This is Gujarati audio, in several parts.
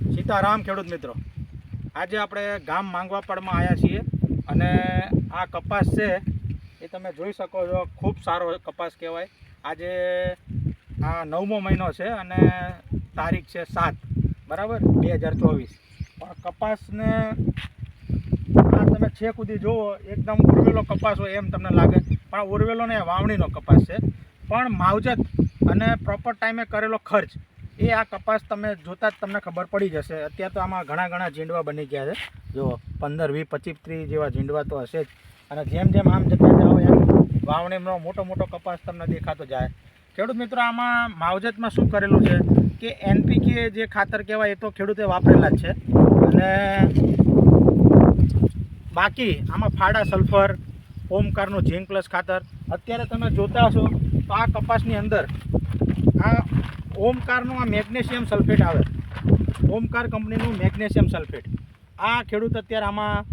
સીતારામ ખેડૂત મિત્રો. આજે આપણે ગામ માંગવાપડમાં આવ્યા છીએ અને આ કપાસ છે એ તમે જોઈ શકો છો, ખૂબ સારો કપાસ કહેવાય. આજે આ નવમો મહિનો છે અને તારીખ છે સાત, બરાબર? બે હજાર ચોવીસ. પણ કપાસને આ તમે છેક સુધી જુઓ, એકદમ ઉરવેલો કપાસ હોય એમ તમને લાગે. પણ ઉરવેલો ને વાવણીનો કપાસ છે. પણ માવજત અને પ્રોપર ટાઈમે કરેલો ખર્ચ એ આ કપાસ તમે જોતા જ તમને ખબર પડી જશે. અત્યારે તો આમાં ઘણા ઘણા ઝીંડવા બની ગયા છે. જો પંદર, વીસ, પચીસ, ત્રીસ જેવા ઝીંડવા તો હશે જ. અને જેમ જેમ આમ જતા જાઓ એમ વાવણીનો મોટો મોટો કપાસ તમને દેખાતો જાય. ખેડૂત મિત્રો, આમાં માવજતમાં શું કરેલું છે કે એનપીકે જે ખાતર કહેવાય એ તો ખેડૂતે વાપરેલા જ છે. અને બાકી આમાં ફાડા સલ્ફર, ઓમકારનું ઝીંક પ્લસ ખાતર. અત્યારે તમે જોતા હશો તો આ કપાસની અંદર આ ઓમકારનું આ મેગ્નેશિયમ સલ્ફેટ આવે. ઓમકાર કંપનીનું મેગ્નેશિયમ સલ્ફેટ. આ ખેડૂત અત્યારે આમાં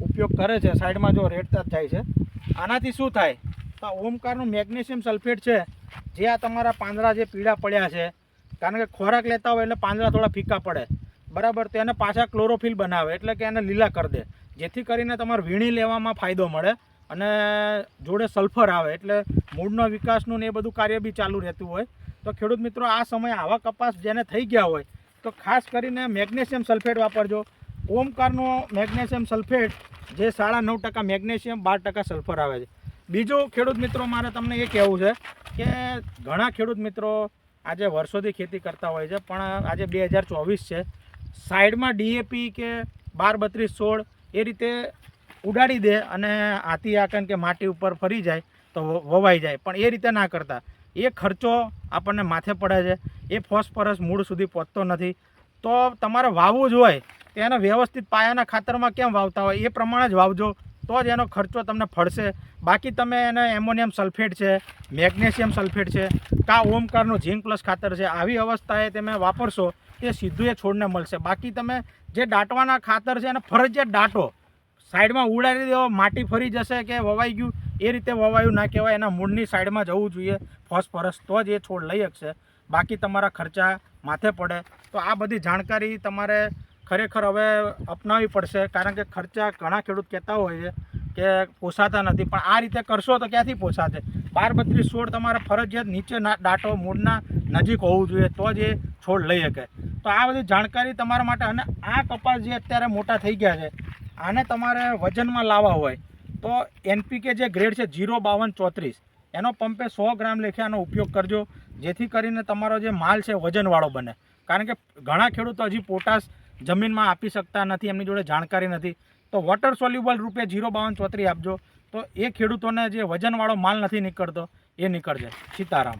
ઉપયોગ કરે છે. સાઈડમાં જો રેડતા જ જાય છે. આનાથી શું થાય? તો આ ઓમકારનું મેગ્નેશિયમ સલ્ફેટ છે, જે આ તમારા પાંદડા જે પીળા પડ્યા છે, કારણ કે ખોરાક લેતા હોય એટલે પાંદડા થોડા ફીકા પડે. બરાબર, તો એને પાછા ક્લોરોફિલ બનાવે, એટલે કે એને લીલા કરી દે. જેથી કરીને તમારે વીણી લેવામાં ફાયદો મળે અને જોડે સલ્ફર આવે, એટલે મૂળનો વિકાસનું ને એ બધું કાર્ય બી ચાલુ રહેતું હોય. તો ખેડૂત મિત્રો, આ સમયે આવા કપાસ જેને થઈ ગયા હોય, તો ખાસ કરીને મેગ્નેશિયમ સલ્ફેટ વાપરજો. ઓમકારનો મેગ્નેશિયમ સલ્ફેટ, જે સાડા નવ ટકા મેગ્નેશિયમ, બાર ટકા સલ્ફર આવે છે. બીજું ખેડૂત મિત્રો, મારે તમને એ કહેવું છે કે ઘણા ખેડૂત મિત્રો આજે વર્ષોથી ખેતી કરતા હોય છે, પણ આજે બે હજાર ચોવીસ છે. સાઈડમાં ડીએપી કે બાર બત્રીસ સોળ, એ રીતે ઉડાડી દે અને હાથી આકન કે માટી ઉપર ફરી જાય, તો વવાઈ જાય. પણ એ રીતે ના કરતા. એ ખર્ચો આપણને માથે પડે છે. એ ફોસ્ફરસ મૂળ સુધી પહોંચતો નથી. તો તમારે વાવવું જ હોય, તો એને વ્યવસ્થિત પાયાના ખાતરમાં કેમ વાવતા હોય, એ પ્રમાણે જ વાવજો. તો જ એનો ખર્ચો તમને ફળશે. બાકી તમે એને એમોનિયમ સલ્ફેટ છે, મેગ્નેશિયમ સલ્ફેટ છે, કા ઓમકારનું ઝીંક પ્લસ ખાતર છે, આવી અવસ્થાએ તમે વાપરશો તે સીધું એ છોડને મળશે. બાકી તમે જે દાટવાના ખાતર છે, એને ફરજિયાત દાટો સાઈડમાં ઉડાડી દો માટી ફરી જશે કે વવાઈ ગયું. એ રીતે વવાયું ના કહેવાય, એના મૂળની સાઈડમાં જવું જોઈએ, ફોસ્ફરસ તો જ એ છોડ લઈ શકશે. બાકી તમારા ખર્ચા માથે પડે. તો આ બધી જાણકારી તમારે ખરેખર હવે અપનાવવી પડશે, કારણ કે ખર્ચા ઘણા ખેડૂત કહેતા હોય છે કે પોસાતા નથી. પણ આ રીતે કરશો તો ક્યાંથી પોસાશે? બાર બત્રીસ છોડ તમારે ફરજિયાત નીચે દાંટો મૂળના નજીક હોવું જોઈએ, તો જ એ છોડ લઈ શકે. તો આ બધી જાણકારી તમારા માટે અને આ કપાસ જે અત્યારે મોટા થઈ ગયા છે, આને તમારે વજનમાં લાવવા હોય. તો એનપીકે જે ગ્રેડ છે જીરો બાવન ચોત્રીસ, એનો પંપે સો ગ્રામ લેખે ઉપયોગ કરજો, જેથી કરીને તમારો જે માલ છે વજનવાળો બને. કારણ કે ઘણા ખેડૂતો હજી પોટાશ જમીનમાં આપી શકતા નથી, એમની જોડે જાણકારી નથી. તો વોટર સોલ્યુબલ રૂપે જીરો બાવન ચોત્રીસ આપજો. તો એ ખેડૂતોને જે વજનવાળો માલ નથી નીકળતો, એ નીકળશે સીતારામ.